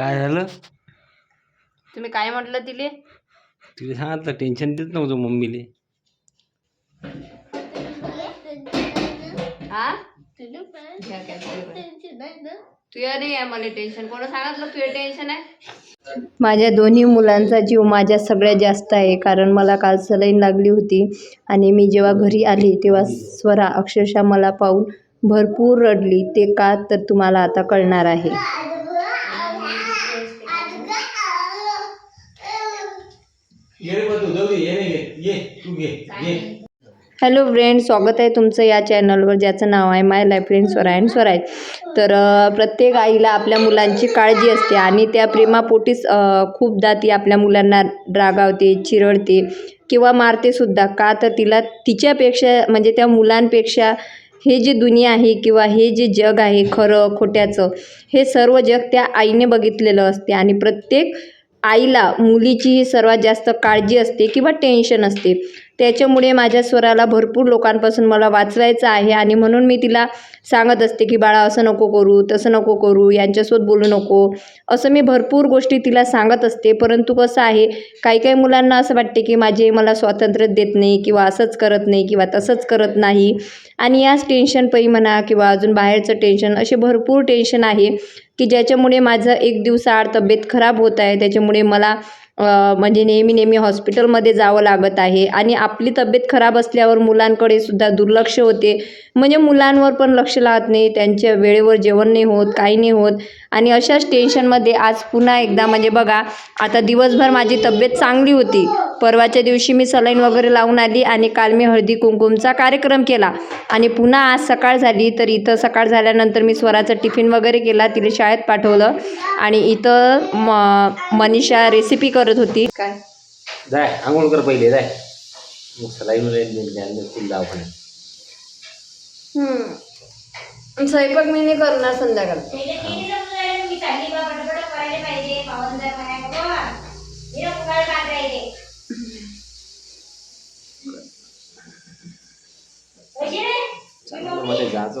काय झालं? तुम्ही काय म्हटलं तिले? तिला सांगितलं टेन्शन देत नव्हतं मम्मीले. हा घ्या काय तुझ्या नाही आहे मला टेन्शन कोण सांगितलं तुझं टेन्शन आहे? माझ्या दोन्ही मुलांचा जीव माझ्या सगळ्यात जास्त आहे कारण मला काल सलाईन लागली होती आणि मी जेव्हा घरी आली तेव्हा स्वरा अक्षरशः मला पाहून भरपूर रडली. ते का तर तुम्हाला आता कळणार आहे. हॅलो फ्रेंड स्वागत आहे तुमचं या चॅनलवर ज्याचं नाव आहे my life friend Swaray and Swaray तर प्रत्येक आईला आपल्या मुलांची काळजी असते आणि त्या प्रेमापोटीच खूपदा ती आपल्या मुलांना रागावते चिरडते किंवा मारते सुद्धा. का तर तिला तिच्यापेक्षा म्हणजे त्या मुलांपेक्षा हे जे दुनिया आहे किंवा हे जे जग आहे खरं खोट्याचं हे सर्व जग त्या आईने बघितलेलं असते. आणि प्रत्येक आईला मुलीची ही सर्वात जास्त काळजी असते किंवा टेन्शन असते. त्याच्यामुळे माझ्या स्वराला भरपूर लोकांपासून मला वाचवायचं आहे आणि म्हणून मी तिला सांगत असते की बाळा असं नको करू तसं नको करू यांच्यासोबत बोलू नको. असं मी भरपूर गोष्टी तिला सांगत असते. परंतु कसं आहे काही काही मुलांना असं वाटते की माझे मला स्वातंत्र्य देत नाही किंवा असंच करत नाही किंवा तसंच करत नाही. आणि याच टेन्शनपैकी म्हणा किंवा अजून बाहेरचं टेन्शन असे भरपूर टेन्शन आहे की ज्याच्यामुळे माझं एक दिवसाआड तब्येत खराब होत आहे. त्याच्यामुळे मला म्हणजे नेहमी नेहमी हॉस्पिटलमध्ये जावं लागत आहे. आणि आपली तब्येत खराब असल्यावर मुलांकडे सुद्धा दुर्लक्ष होते. म्हणजे मुलांवर पण लक्ष लागत नाही. त्यांच्या वेळेवर जेवण नाही होत काही नाही होत. आणि अशाच टेन्शनमध्ये आज पुन्हा एकदा म्हणजे बघा आता दिवसभर माझी तब्येत चांगली होती. परवाच्या दिवशी मी सलाईन वगैरे लावून आली आणि काल मी हळदी कुंकुमचा कार्यक्रम केला. आणि पुन्हा आज सकाळ झाली तर इथं सकाळ झाल्यानंतर मी स्वराचा टिफिन वगैरे केला तिला शाळेत पाठवलं. आणि इथं म मनीषा रेसिपी करत होती. काय? जाय आंघोळ कर पहिले जाय. मग सलाईन स्वयंपाक मी नाही करणार संध्याकाळ.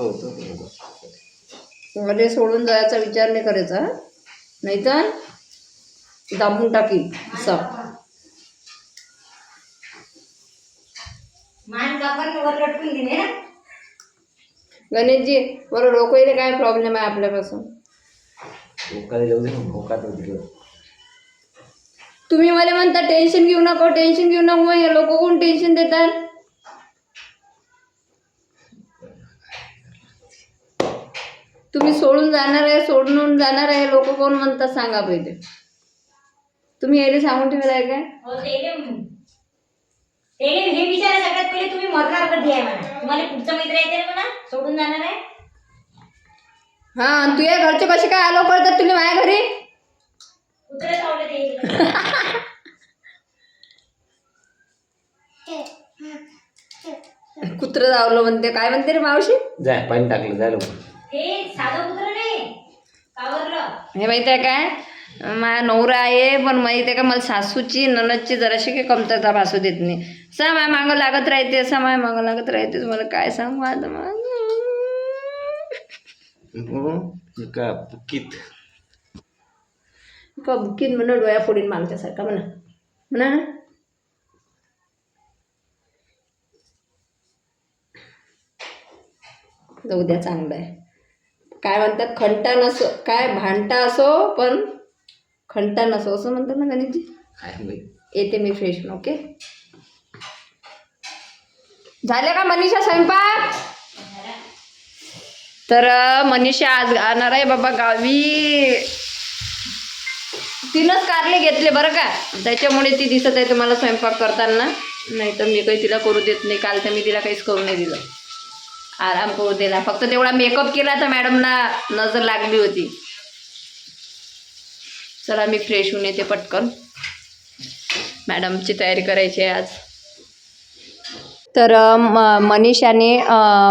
मध्ये जायचं होतं मध्ये सोडून जायचा विचार नाही करायचा नाही तर दाबून टाकी असं. गणेशजी बरं लोकांना काय प्रॉब्लेम आहे आपल्यापासून? तुम्ही मला म्हणता टेन्शन घेऊ नको टेन्शन घेऊ नको हे लोक कोण टेन्शन देतात? तुम्ही सोडून जाणार आहे सोडून जाणार आहे लोक कोण म्हणतात सांगा पहिले? तुम्ही यायला सांगून ठेवलं आहे काय? हो हे विचारा सगळ्यात पहिले तुम्ही मरणार कधी आहे म्हणा. तुम्हाला पुढचा मित्र येते म्हणा सोडून जाणार आहे. हा आणि तुझ्या घरचे कसे काय आलो करतात तुम्ही माझ्या घरी? कुत्रे चावले ते. जावलं म्हणते. काय म्हणते रे मावशी? जाय पाणी टाकलं जाय लवकर. हे साधं कुत्र नाही. कावरलं. हे माहिती आहे काय? माझा नवरा आहे पण माहिती आहे का मला सासूची ननदची जराशी काही कमतरता भासू देत नाही. असं माय मागं लागत राहते असं माय मागं लागत राहते. तुम्हाला काय सांगू आता मग? एका बुकीत का बुकीत म्हणून डोळ्या फोडीन मागच्यासारखा म्हणा. म्हणा ना. जाऊ द्या चांगलं आहे. काय म्हणतात? खंटा नसो. काय? भांडता असो पण खंटा नसो. असं म्हणतात ना गणेशजी? काय येते मी फ्रेश ओके झाले का मनीषा स्वयंपाक? तर मनीषा आज आणणार आहे बाबा गावी. तिनंच कारले घेतले बरं का? त्याच्यामुळे ती दिसत आहे तुम्हाला स्वयंपाक करताना. नाही तर मी काही तिला करू देत नाही. काल तर मी तिला काहीच करू नाही दिलं. आराम करू दिला फक्त तेवढा मेकअप केला तर मॅडमना नजर लागली होती. चला मी फ्रेश होऊन येते पटकन. मॅडमची तयारी करायची आहे आज. तर म मनीषाने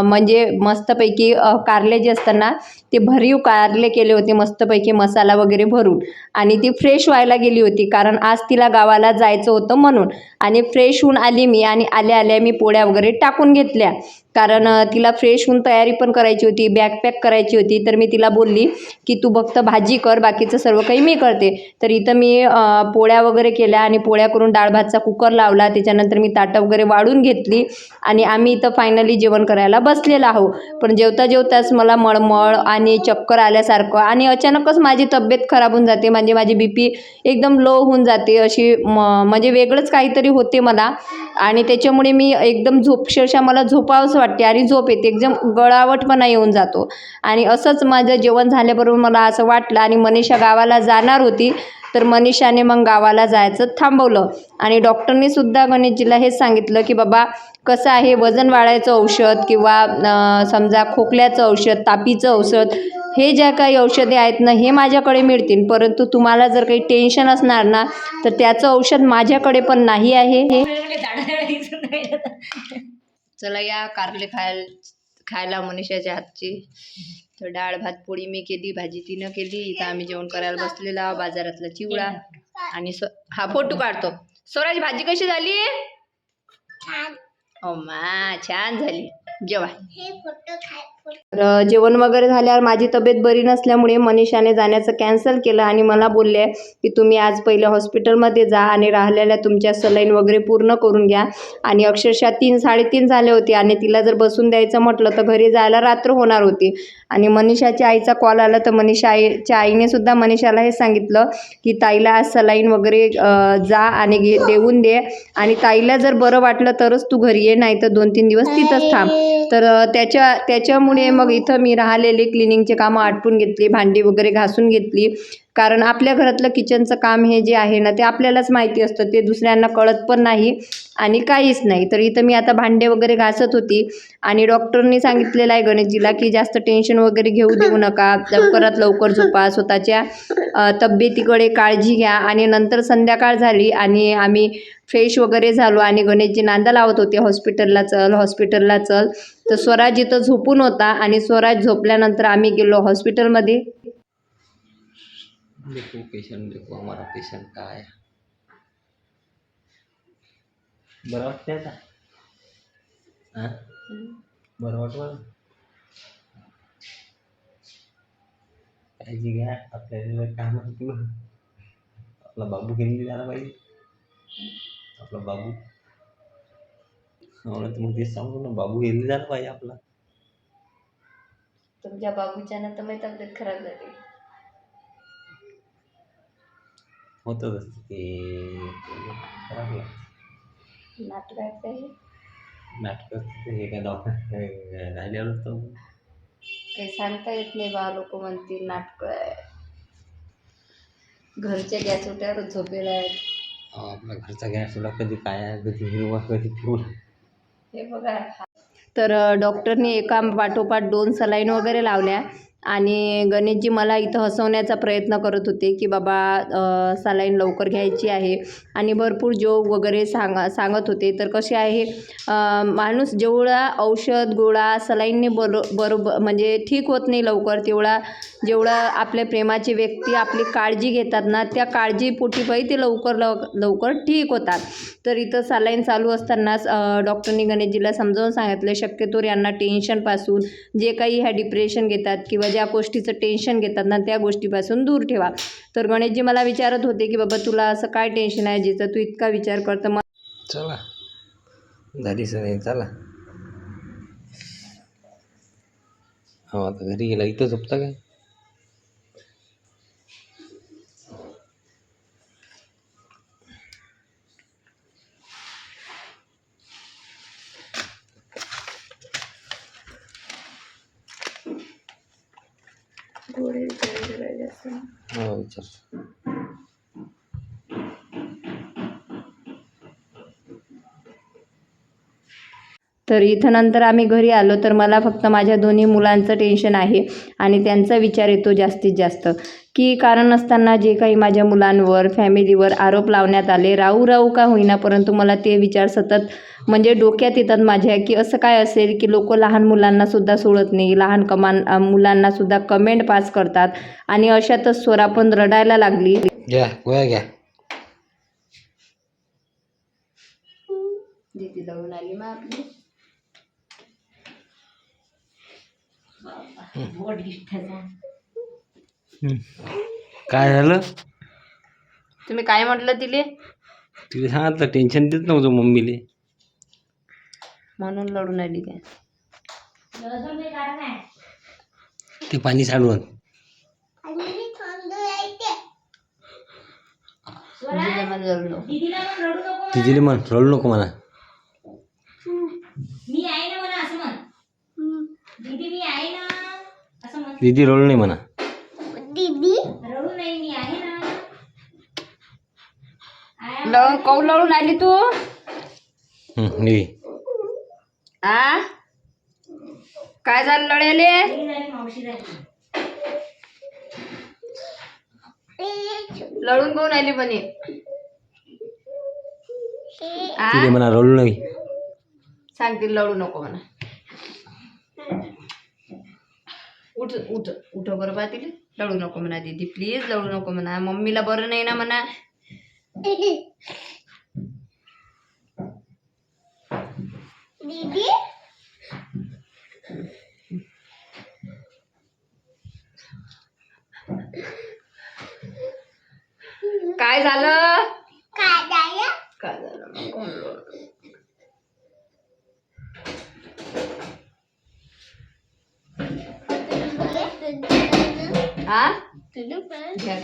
म्हणजे मस्तपैकी कारले जे असतात ना ते भरीव कारले केले होते मस्तपैकी मसाला वगैरे भरून. आणि ती फ्रेश व्हायला गेली होती कारण आज तिला गावाला जायचं होतं म्हणून. आणि फ्रेश होऊन आली मी आणि आल्या आल्या मी पोळ्या वगैरे टाकून घेतल्या. कारण तिला फ्रेश होऊन तयारी पण करायची होती बॅग पॅक करायची होती. तर मी तिला बोलली की तू फक्त भाजी कर बाकीचं सर्व काही मी करते. तर इथं मी पोळ्या वगैरे केल्या आणि पोळ्या करून डाळ भातचा कुकर लावला. त्याच्यानंतर मी ताटं वगैरे वाढून घेतली आणि आम्ही इथं फायनली जेवण करायला बसलेलो आहो पण जेवता जेवताच मला मळमळ आणि आणि चक्कर आल्यासारखं. आणि अचानकच माझी तब्येत खराब होऊन जाते. म्हणजे माझी बी पी एकदम लो होऊन जाते अशी म म्हणजे वेगळंच काहीतरी होते मला. आणि त्याच्यामुळे मी एकदम झोप अक्षरशः मला झोपावंच वाटते. आणि झोप येते. एकदम गळावटपणा येऊन जातो. आणि असंच माझं जेवण झाल्याबरोबर मला असं वाटलं आणि मनीषा गावाला जाणार होती तर मनीषाने मग गावाला जायचं थांबवलं. आणि डॉक्टरने सुद्धा गणेशजीला हेच सांगितलं की बाबा कसं आहे वजन वाढायचं औषध किंवा समजा खोकल्याचं औषध तापीचं औषध हे ज्या काही औषधे आहेत ना हे माझ्याकडे मिळतील. परंतु तुम्हाला जर काही टेन्शन असणार ना तर त्याचं औषध माझ्याकडे पण नाही आहे. हे चला या कारले खायला खायला मनीषाच्या हातची. तर डाळ भात पोळी मी केली भाजी तिनं केली. इथं आम्ही जेवण करायला बसलेलो बाजारातला चिवडा. आणि हा फोटो काढतो. स्वराज भाजी कशी झाली? ओ मा छान झाली. जेवा. तर जेवण वगैरे झाल्यावर माझी तब्येत बरी नसल्यामुळे मनीषाने जाण्याचं कॅन्सल केलं आणि मला बोलले की तुम्ही आज पहिले हॉस्पिटलमध्ये जा आणि राहिलेल्या तुमच्या सलाईन वगैरे पूर्ण करून घ्या. आणि अक्षरशः तीन साडेतीन झाले होते आणि तिला जर बसून द्यायचं म्हटलं तर घरी जायला रात्र होणार होती. आणि मनीषाच्या आईचा कॉल आला तर मनीषा आईच्या आईने सुद्धा मनीषाला हे सांगितलं की ताईला आज सलाईन वगैरे जा आणि घे देऊन दे आणि ताईला जर बरं वाटलं तरच तू घरी ये नाही तर दोन तीन दिवस तिथंच थांब. तर त्याच्या त्याच्यामुळे मग इथं मी राहिलेले क्लिनिंगचे कामं आटपून घेतली भांडी वगैरे घासून घेतली. कारण आपल्या घरातलं किचनचं काम हे जे आहे ना ते आपल्यालाच माहिती असतं. ते दुसऱ्यांना कळत पण नाही आणि काहीच नाही. तर इथं मी आता भांडे वगैरे घासत होती आणि डॉक्टरनी सांगितलेलं आहे गणेशजीला की जास्त टेन्शन वगैरे घेऊ देऊ नका. लवकरात लवकर झोपा. स्वतःच्या तब्येतीकडे काळजी घ्या आणि नंतर संध्याकाळ झाली आणि आम्ही फ्रेश वगैरे झालो आणि गणेशजी नांदा लावत होते हॉस्पिटलला चल हॉस्पिटलला चल. तर स्वराज इथं झोपून होता आणि स्वराज झोपल्यानंतर आम्ही गेलो हॉस्पिटलमध्ये देखो पेशंट देखो हमारा पेशंट का है बरं वाटतंय आता हां बरं वाटलं काळजी घ्या आपल्याला काम होतं आपला बाबू घेऊन झाला पाहिजे आपला बाबू हो ना तर मग तेच सांगतो ना बाबू घेऊन झाला पाहिजे आपला तुमच्या बाबूच्या तर होतच असतं ते लागतं हे काय दवाखान्यात राहिल्यावर तर काही सांगता येत नाही बा लोक म्हणतील नाटक आहे घरच्या गॅस उट्यावर झोपेला आहेत आपला घरचा गॅस सोडा कधी काय कधी हिरवा कधी पिवळा हे बघा तर अ, डॉक्टरने एका पाठोपाठ दोन सलाईन वगैरे लावल्या. आणि गणेशजी मला इथं हसवण्याचा प्रयत्न करत होते की बाबा सलाईन लवकर घ्यायची आहे. आणि भरपूर जोग वगैरे सांग सांगत होते. तर कसे आहे माणूस जेवढा औषध गोळा सलाईनने बरो बरोबर म्हणजे ठीक होत नाही लवकर तेवढा जेवढा आपल्या प्रेमाची व्यक्ती आपली काळजी घेतात ना त्या काळजीपोटी ते लवकर लव लवकर ठीक होतात. तर इथं सलाईन चालू असतानाच डॉक्टरनी गणेशजीला समजावून सांगितलं शक्यतोवर यांना टेन्शनपासून जे काही ह्या डिप्रेशन घेतात किंवा ज्या गोष्टीचं टेन्शन घेतात ना त्या गोष्टीपासून दूर ठेवा. तर गणेशजी मला विचारत होते की बाबा तुला असं काय टेन्शन आहे जिचं तू इतका विचार करतं? मग चला. झाली सर चला. हो आता घरी गेला इथं झोपता काय? हो विचार तर इथं नंतर आम्ही घरी आलो तर मला फक्त माझ्या दोन्ही मुलांचं टेन्शन आहे आणि त्यांचा विचार येतो जास्तीत जास्त. की कारण नसताना जे काही माझ्या मुलांवर फॅमिलीवर आरोप लावण्यात आले राहू राहू का होईना परंतु मला ते विचार सतत म्हणजे डोक्यात येतात माझ्या की असं काय असेल की लोक लहान मुलांना सुद्धा सोडत नाही लहान कमान अ, मुलांना सुद्धा कमेंट पास करतात आणि अशातच स्वरा पण रडायला लागली. घ्या गोळ्या घ्या. दीदी जाऊन आली मग आपली. काय झालं? तुम्ही काय म्हटलं तिले? तिला सांगितलं टेन्शन देत नव्हतं मम्मीले. म्हणून लढून आली काय ते पाणी नको. म्हणा. तिथे म्हण रडू नको म्हणा मी आहे ना म्हणा असं म्हण दीदी मी आहे ना. असं दीदी रडू नाही म्हणा. रडू नाही मी आहे ना. आहे लढ कौ लढून आली तू? हं. आ? काय झालं लढायले आई झाली, मावशी झाली लढून कोण आली म्हणे? आ म्हणा रडू नाही सांगतील लढू नको म्हणा. उठ उठ उठ बरं बा तिला. लढू नको म्हणा दीदी प्लीज लढू नको म्हणा. मम्मीला बरं नाही ना म्हणा. काय झालं? घ्या.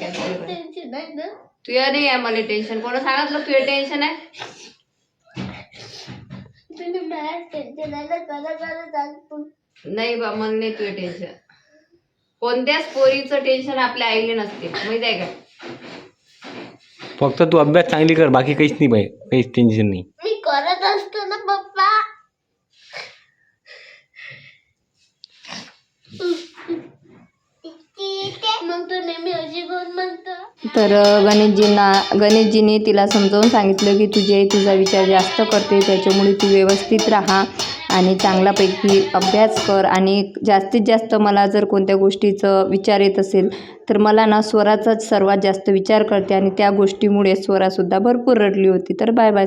तुझ्या नाही आहे मला टेन्शन कोणा सांगितलं तुझं टेन्शन आहे? नाही बा मला नाही तुझं टेन्शन कोणत्याच पोरीचं टेन्शन आपल्या आईले नसते. माहीत आहे का? फक्त तू अभ्यास चांगली कर बाकी काहीच नाही बाई. काहीच टेन्शन नाही मी करत असतो ना पप्पा मग तो नेहमी अशी कोण म्हणतो तर गणेशजींना गणेशजीने तिला समजावून सांगितलं की तुझी आई तुझा विचार जास्त करते त्याच्यामुळे तू व्यवस्थित राहा आणि चांगल्यापैकी अभ्यास कर आणि जास्तीत जास्त मला जर कोणत्या गोष्टीचं विचार येत असेल तर मला ना स्वराचाच सर्वात जास्त विचार करते आणि त्या गोष्टीमुळे स्वरासुद्धा भरपूर रडली होती. तर बाय बाय